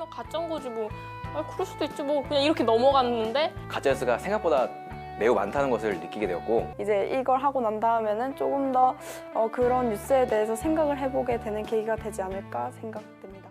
설마 가짜인 거지 뭐. 아, 그럴 수도 있지 뭐. 그냥 이렇게 넘어갔는데 가짜뉴스가 생각보다 매우 많다는 것을 느끼게 되었고 이제 이걸 하고 난 다음에는 조금 더 어, 그런 뉴스에 대해서 생각을 해보게 되는 계기가 되지 않을까 생각됩니다.